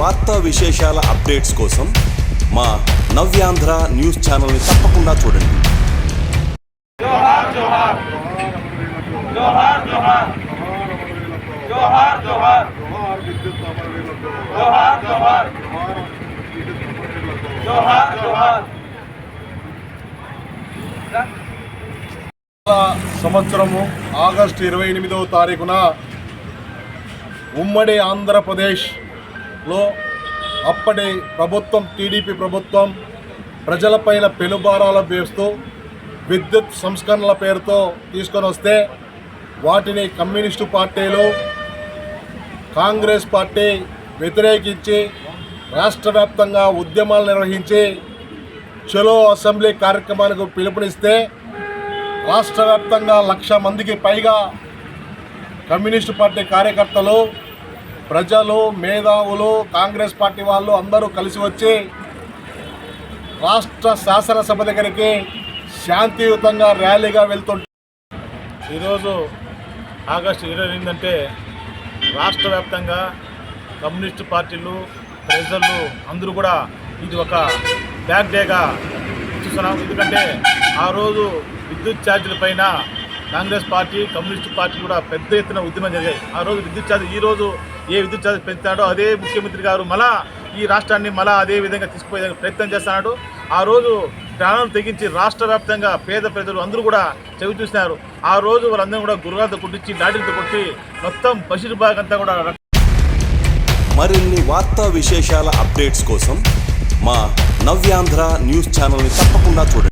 వార్తా విశేషాల అప్డేట్స్ కోసం మా నవ్యాంధ్ర న్యూస్ ఛానల్ని తప్పకుండా చూడండి. జోహార్ జోహార్. జోహార్ జోహార్. జోహార్ జోహార్. జోహార్ జోహార్. సంవత్సరము ఆగస్టు ఇరవై ఎనిమిదవ తారీఖున ఉమ్మడి లో అప్పటి ప్రభుత్వం టీడీపీ ప్రభుత్వం ప్రజలపైన పెనుభారాలు వేస్తూ విద్యుత్ సంస్కరణల పేరుతో తీసుకొని వస్తే వాటిని కమ్యూనిస్టు పార్టీలు కాంగ్రెస్ పార్టీ వ్యతిరేకించి రాష్ట్ర వ్యాప్తంగా ఉద్యమాలు నిర్వహించి చలో అసెంబ్లీ కార్యక్రమానికి పిలుపునిస్తే రాష్ట్ర వ్యాప్తంగా లక్ష మందికి పైగా కమ్యూనిస్టు పార్టీ కార్యకర్తలు ప్రజలు మేధావులు కాంగ్రెస్ పార్టీ వాళ్ళు అందరూ కలిసి వచ్చి రాష్ట్ర శాసనసభ దగ్గరికి శాంతియుతంగా ర్యాలీగా వెళ్తుంటారు ఈరోజు ఆగస్టు ఇరవై ఎనిమిదంటే రాష్ట్ర వ్యాప్తంగా కమ్యూనిస్టు పార్టీలు ప్రజలు అందరూ కూడా ఇది ఒక బ్యాక్ డేగా చూస్తున్నాం. ఎందుకంటే ఆ రోజు విద్యుత్ ఛార్జీల పైన కాంగ్రెస్ పార్టీ కమ్యూనిస్టు పార్టీ కూడా పెద్ద ఎత్తున ఉద్యమం జరిగాయి. ఆ రోజు విద్యుత్ ఛార్జ్ ఈ రోజు ఏ విద్యుత్ ఛార్జ్ పెంచాడో అదే ముఖ్యమంత్రి గారు మళ్ళా ఈ రాష్ట్రాన్ని మళ్ళా అదే విధంగా తీసుకుపోయే ప్రయత్నం చేస్తున్నాడు. ఆ రోజు ప్రాణాలు తెగించి రాష్ట్ర వ్యాప్తంగా పేద ప్రజలు అందరూ కూడా చెవి చూసినారు. ఆ రోజు వాళ్ళందరూ కూడా గుర్రాలతో కొట్టించి లాఠీలతో కొట్టి మొత్తం బషీర్ అంతా కూడా మరిన్ని వార్తా విశేషాల అప్డేట్స్ కోసం మా నవ్యాంధ్ర న్యూస్ ఛానల్ని తప్పకుండా చూడండి.